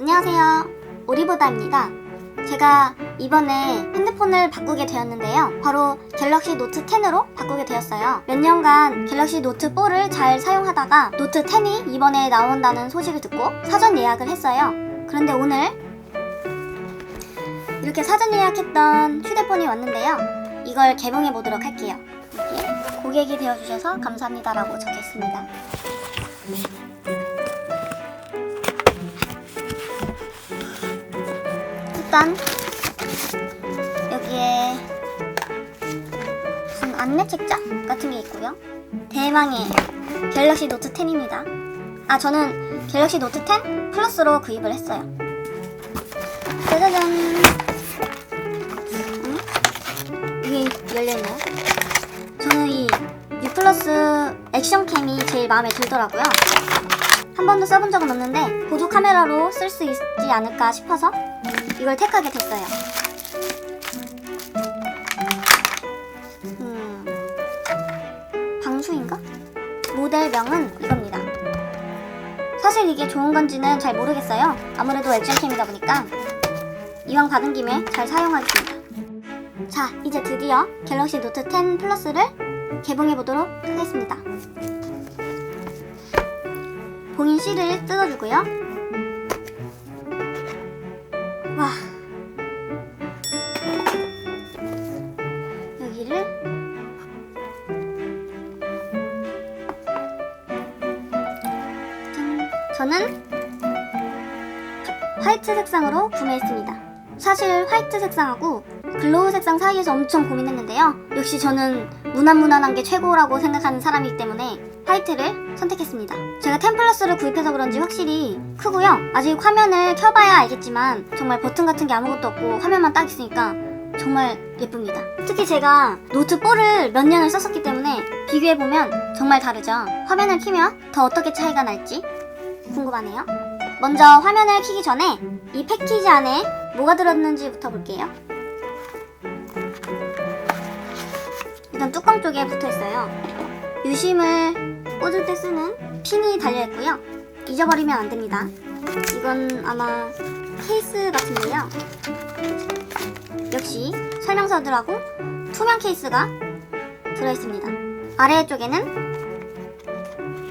안녕하세요. 오리보다입니다. 제가 이번에 핸드폰을 바꾸게 되었는데요. 바로 갤럭시 노트 10으로 바꾸게 되었어요. 몇 년간 갤럭시 노트 4를 잘 사용하다가 노트 10이 이번에 나온다는 소식을 듣고 사전 예약을 했어요. 그런데 오늘 이렇게 사전 예약했던 휴대폰이 왔는데요. 이걸 개봉해 보도록 할게요. 고객이 되어주셔서 감사합니다라고 적혀 있습니다. 일단 여기에 무슨 안내 책자 같은 게 있고요. 대망의 갤럭시 노트 10입니다. 아 저는 갤럭시 노트 10 플러스로 구입을 했어요. 짜자잔. 음? 이게 열려있나요? 저는 이 U 플러스 액션캠이 제일 마음에 들더라고요. 한 번도 써본 적은 없는데 보조 카메라로 쓸 수 있지 않을까 싶어서 이걸 택하게 됐어요. 음, 방수인가? 모델명은 이겁니다. 사실 이게 좋은 건지는 잘 모르겠어요. 아무래도 액션캠이다 보니까 이왕 받은 김에 잘 사용하겠습니다. 자, 이제 드디어 갤럭시 노트 10 플러스를 개봉해 보도록 하겠습니다. 봉인 C를 뜯어주고요. 와. 여기를 짠. 저는 화이트 색상으로 구매했습니다. 사실 화이트 색상하고 글로우 색상 사이에서 엄청 고민했는데요. 역시 저는 무난무난한 게 최고라고 생각하는 사람이기 때문에 화이트를 선택했습니다. 제가 10 플러스를 구입해서 그런지 확실히 크고요. 아직 화면을 켜봐야 알겠지만 정말 버튼 같은 게 아무것도 없고 화면만 딱 있으니까 정말 예쁩니다. 특히 제가 노트 4를 몇 년을 썼었기 때문에 비교해보면 정말 다르죠. 화면을 키면 더 어떻게 차이가 날지 궁금하네요. 먼저 화면을 키기 전에 이 패키지 안에 뭐가 들었는지부터 볼게요. 일단 뚜껑 쪽에 붙어 있어요. 유심을 꽂을 때 쓰는 핀이 달려 있고요. 잊어버리면 안 됩니다. 이건 아마 케이스 같은데요. 역시 설명서들하고 투명 케이스가 들어 있습니다. 아래쪽에는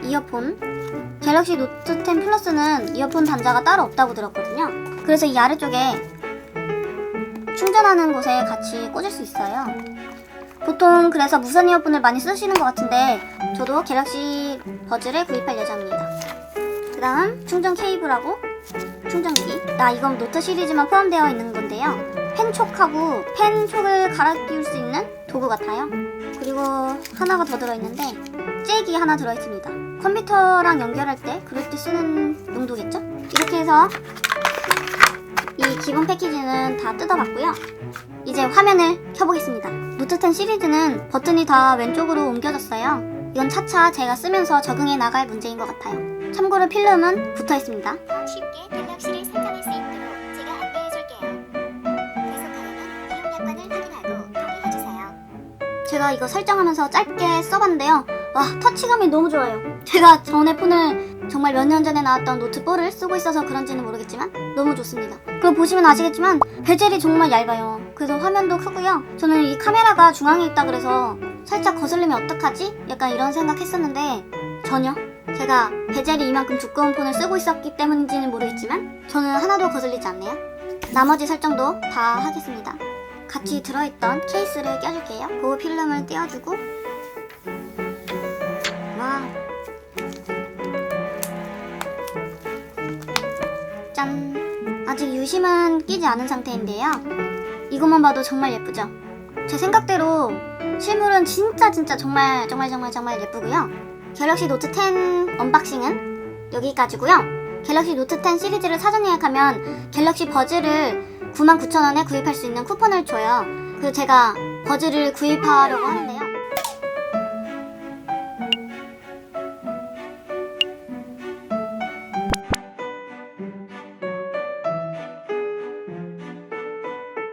이어폰. 갤럭시 노트 10 플러스는 이어폰 단자가 따로 없다고 들었거든요. 그래서 이 아래쪽에 충전하는 곳에 같이 꽂을 수 있어요. 보통 그래서 무선 이어폰을 많이 쓰시는 것 같은데 저도 갤럭시 버즈를 구입할 예정입니다. 그 다음 충전 케이블하고 충전기. 나 이건 노트 시리즈만 포함되어 있는 건데요. 펜촉하고 펜촉을 갈아 끼울 수 있는 도구 같아요. 그리고 하나가 더 들어있는데 잭이 하나 들어있습니다. 컴퓨터랑 연결할 때 그럴 때 쓰는 용도겠죠? 이렇게 해서 이 기본 패키지는 다 뜯어봤고요. 이제 화면을 켜보겠습니다. 노트 10 시리즈는 버튼이 다 왼쪽으로 옮겨졌어요. 이건 차차 제가 쓰면서 적응해 나갈 문제인 것 같아요. 참고로 필름은 붙어 있습니다. 쉽게 갤럭시를 선정할 수 있도록 제가 안내해 줄게요. 계속하려면 이용 약관을 확인하고 동의해 주세요. 제가 이거 설정하면서 짧게 써봤는데요. 와, 터치감이 너무 좋아요. 제가 전에 폰을 정말 몇 년 전에 나왔던 노트 4를 쓰고 있어서 그런지는 모르겠지만 너무 좋습니다. 그리고 보시면 아시겠지만 베젤이 정말 얇아요. 그래서 화면도 크고요. 저는 이 카메라가 중앙에 있다 그래서 살짝 거슬리면 어떡하지? 약간 이런 생각했었는데 전혀. 제가 베젤이 이만큼 두꺼운 폰을 쓰고 있었기 때문인지는 모르겠지만 저는 하나도 거슬리지 않네요. 나머지 설정도 다 하겠습니다. 같이 들어있던 케이스를 껴줄게요. 보호 필름을 띄워주고 와 짠! 아직 유심은 끼지 않은 상태인데요. 이것만 봐도 정말 예쁘죠? 제 생각대로 실물은 진짜 진짜 정말 정말 정말 정말 예쁘고요. 갤럭시 노트 10 언박싱은 여기까지고요. 갤럭시 노트 10 시리즈를 사전 예약하면 갤럭시 버즈를 99,000원에 구입할 수 있는 쿠폰을 줘요. 그래서 제가 버즈를 구입하려고 하는데